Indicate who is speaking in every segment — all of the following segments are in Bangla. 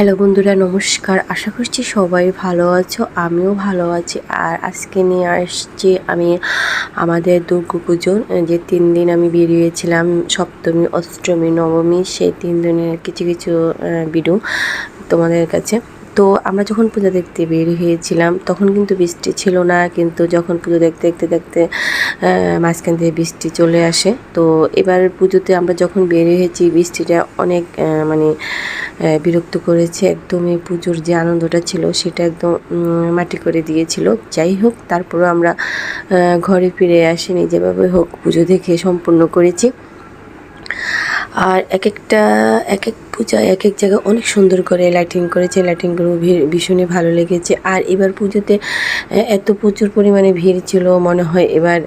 Speaker 1: হ্যালো বন্ধুরা, নমস্কার। আশা করছি সবাই ভালো আছো, আমিও ভালো আছি। আর আজকে নিয়ে আসছি আমি আমাদের দুর্গা পুজো। যে তিন দিন আমি বেরিয়েছিলাম, সপ্তমী, অষ্টমী, নবমী, সেই তিন দিনের কিছু কিছু ভিডিও তোমাদের কাছে। তো আমরা যখন পুজো দেখতে বের হয়েছিলাম, তখন কিন্তু বৃষ্টি ছিল না, কিন্তু যখন পুজো দেখতে দেখতে দেখতে মাঝখান থেকে বৃষ্টি চলে আসে। তো এবার পুজোতে আমরা যখন বের হয়েছি, বৃষ্টিটা অনেক মানে বিরক্ত করেছে একদমই পুজোর যে আনন্দটা ছিল, সেটা একদম মাটি করে দিয়েছিল। যাই হোক, তারপরও আমরা ঘরে ফিরে আসিনি। যেভাবে হোক পুজো দেখে সম্পূর্ণ করেছি। আর এক একটা এক এক পূজায় এক এক জায়গায় অনেক সুন্দর করে লাইটিং করেছে। লাইটিংগুলো ভীষণই ভালো লেগেছে। আর এবার পুজোতে এত প্রচুর পরিমাণে ভিড় ছিল। মনে হয় এবার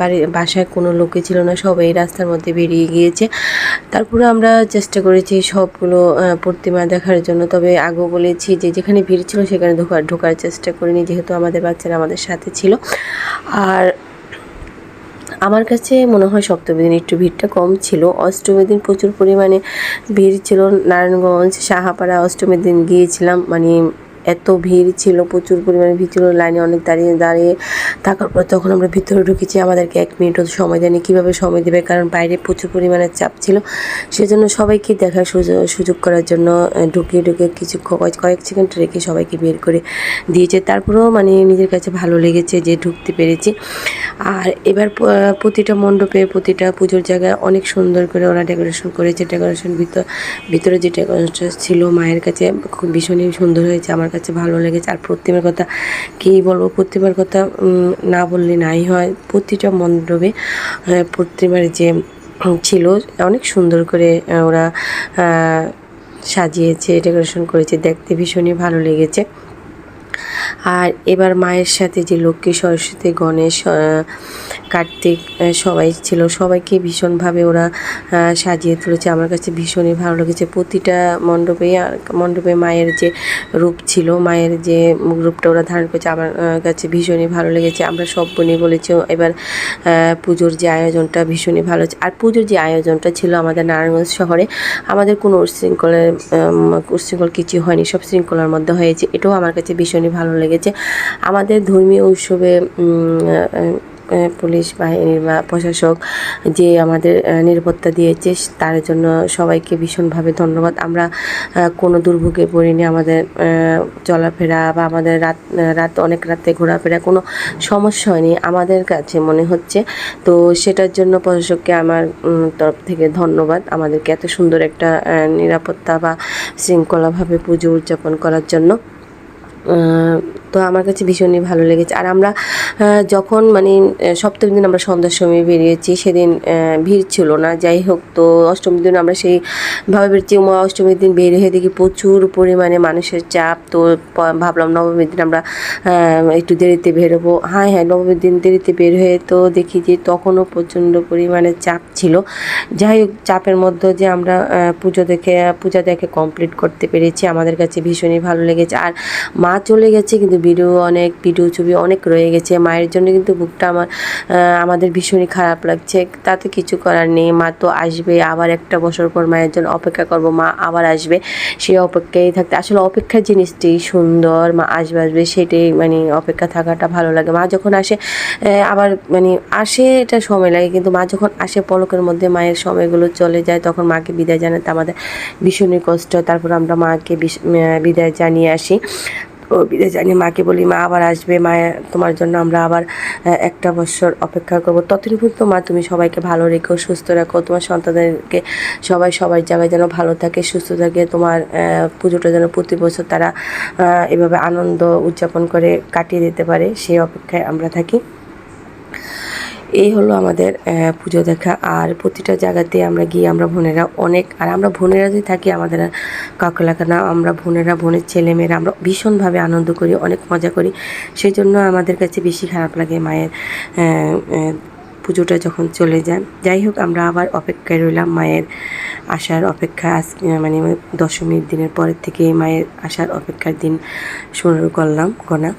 Speaker 1: বাড়ির বাসায় কোনো লোকে ছিল না। সবাই রাস্তার মধ্যে বেরিয়ে গিয়েছে। তারপরে আমরা চেষ্টা করেছি সবগুলো প্রতিমা দেখার জন্য। তবে আগেও বলেছি যে যেখানে ভিড় ছিল সেখানে ঢোকার ঢোকার চেষ্টা করিনি। যেহেতু আমাদের বাচ্চারা আমাদের সাথে ছিল। আর আমার কাছে মনে হয় সপ্তমী দিন একটু ভিড়টা কম ছিল। অষ্টমী দিন প্রচুর পরিমাণে ভিড় ছিল। নারায়ণগঞ্জ সাহাপাড়া অষ্টমীর দিন গিয়েছিলাম। মানে এত ভিড় ছিল, প্রচুর পরিমাণে ভিড় ছিল, লাইনে অনেক দাঁড়িয়ে দাঁড়িয়ে থাকার পর তখন আমরা ভিতরে ঢুকেছি, আমাদেরকে এক মিনিটও সময় দেয়নি, কীভাবে সময় দেবে? কারণ বাইরে প্রচুর পরিমাণে চাপ ছিল। সেজন্য সবাইকে দেখার সুযোগ করার জন্য ঢুকিয়ে ঢুকে কিছু কয়েক সেকেন্ড রেখে সবাইকে বের করে দিয়েছে। তারপরেও মানে নিজের কাছে ভালো লেগেছে যে ঢুকতে পেরেছি। আর এবার প্রতিটা মণ্ডপে, প্রতিটা পুজোর জায়গায় অনেক সুন্দর করে ওরা ডেকোরেশন করেছে। ডেকোরেশন ভিতর ভিতরে যে ডেকোরেশন ছিল, মায়ের কাছে খুব ভীষণই সুন্দর হয়েছে। আমার কাছে ভালো লেগেছে। আর প্রতিমার কথা কী বলব? প্রতিমার কথা না বললে নাই হয়। প্রতিটা মণ্ডপে প্রতিমার যে ছিল, অনেক সুন্দর করে ওরা সাজিয়েছে, ডেকোরেশন করেছে। দেখতে ভীষণই ভালো লেগেছে। আর এবার মায়ের সাথে যে লক্ষ্মী সরস্বতী, গণেশ কার্তিক সবাই ছিল, সবাইকে ভীষণভাবে ওরা সাজিয়ে তুলেছে। আমার কাছে ভীষণই ভালো লেগেছে। প্রতিটা মণ্ডপে মণ্ডপে মায়ের যে রূপ ছিল, মায়ের যে রূপটা ওরা ধারণ করেছে, আমার কাছে ভীষণই ভালো লেগেছে। আমরা সব বোনই বলেছি, এবার পুজোর যে আয়োজনটা ভীষণই ভালো আর পুজোর যে আয়োজনটা ছিল আমাদের নারায়ণগঞ্জ শহরে, আমাদের কোনো উশৃঙ্খলের উশৃঙ্খল কিছু হয়নি। সব শৃঙ্খলার মধ্যে হয়েছে। এটাও আমার কাছে ভীষণই ভালো লেগেছে। আমাদের ধর্মীয় উৎসবে পুলিশ বাহিনীর বা প্রশাসক যে আমাদের নিরাপত্তা দিয়েছে, তার জন্য সবাইকে ভীষণভাবে ধন্যবাদ। আমরা কোনো দুর্ভোগে পড়িনি। আমাদের চলাফেরা বা আমাদের রাত রাত অনেক রাতে ঘোরাফেরা কোনো সমস্যা হয়নি। আমাদের কাছে মনে হচ্ছে। তো সেটার জন্য প্রশাসককে আমার তরফ থেকে ধন্যবাদ। আমাদেরকে এত সুন্দর একটা নিরাপত্তা বা শৃঙ্খলাভাবে পুজো উদযাপন করার জন্য। 嗯 তো আমার কাছে ভীষণই ভালো লেগেছে। আর আমরা যখন মানে সপ্তম দিন আমরা সন্ধ্যার সময় বেরিয়েছি, সেদিন ভিড় ছিল না। যাই হোক, তো অষ্টমীর দিন আমরা সেইভাবে বেরিয়েছি। অষ্টমীর দিন বের হয়ে দেখি প্রচুর পরিমাণে মানুষের চাপ। তো ভাবলাম নবমীর দিন আমরা একটু দেরিতে বেরোবো। হ্যাঁ হ্যাঁ নবমীর দিন দেরিতে বের হয়ে তো দেখি যে তখনও প্রচণ্ড পরিমাণে চাপ ছিল। যাই হোক, চাপের মধ্যে যে আমরা পুজো দেখে, পূজা দেখে কমপ্লিট করতে পেরেছি। আমাদের কাছে ভীষণই ভালো লেগেছে। আর মা চলে গেছে, কিন্তু ভিডিও অনেক, ভিডিও ছবি অনেক রয়ে গেছে। মায়ের জন্য কিন্তু বুকটা আমার আমাদের ভীষণই খারাপ লাগছে। তাতে কিছু করার নেই। মা তো আসবে, আবার একটা বছর পর মায়ের জন্য অপেক্ষা করব। মা আবার আসবে সেই অপেক্ষায় থাকতে। আসলে অপেক্ষার জিনিসটি সুন্দর। মা আসবে আসবে, সেটাই মানে অপেক্ষা থাকাটা ভালো লাগে। মা যখন আসে আবার মানে আসে এটা সময় লাগে, কিন্তু মা যখন আসে পলকের মধ্যে মায়ের সময়গুলো চলে যায়, তখন মাকে বিদায় জানাতে আমাদের ভীষণই কষ্ট তারপর আমরা মাকে বিদায় জানিয়ে আসি। ও বিদায় জানি মাকে বলি, মা আবার আসবে, মা, তোমার জন্য আমরা আবার একটা বছর অপেক্ষা করব। ততদিন পর্যন্ত, মা, তুমি সবাইকে ভালো রেখো, সুস্থ রাখো, তোমার সন্তানদেরকে সবাই, সবার জায়গায় যেন ভালো থাকে, সুস্থ থাকে, তোমার পুজোটা যেন প্রতি বছর তারা এভাবে আনন্দ উদযাপন করে কাটিয়ে দিতে পারে, সেই অপেক্ষায় আমরা থাকি। এই হলো আমাদের পুজো দেখা। আর প্রতিটা জায়গাতে আমরা গিয়ে আমরা বোনেরা অনেক, আর আমরা বোনেরা যদি থাকি আমাদের কাউকে আমরা বোনেরা, বোনের ছেলেমেয়েরা আমরা ভীষণভাবে আনন্দ করি, অনেক মজা করি। সেই জন্য আমাদের কাছে বেশি খারাপ লাগে মায়ের পুজোটা যখন চলে যায়। যাই হোক, আমরা আবার অপেক্ষায় রইলাম মায়ের আসার অপেক্ষা। আজ মানে দশমীর দিনের পরের থেকে মায়ের আসার অপেক্ষার দিন শুরু করলাম গোনা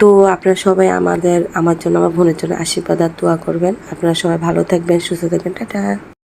Speaker 1: তো আপনারা সবাই আমাদের, আমার জন্য, আমার বোনের জন্য আশীর্বাদ আর দোয়া করবেন। আপনারা সবাই ভালো থাকবেন, সুস্থ থাকবেন। টাটা।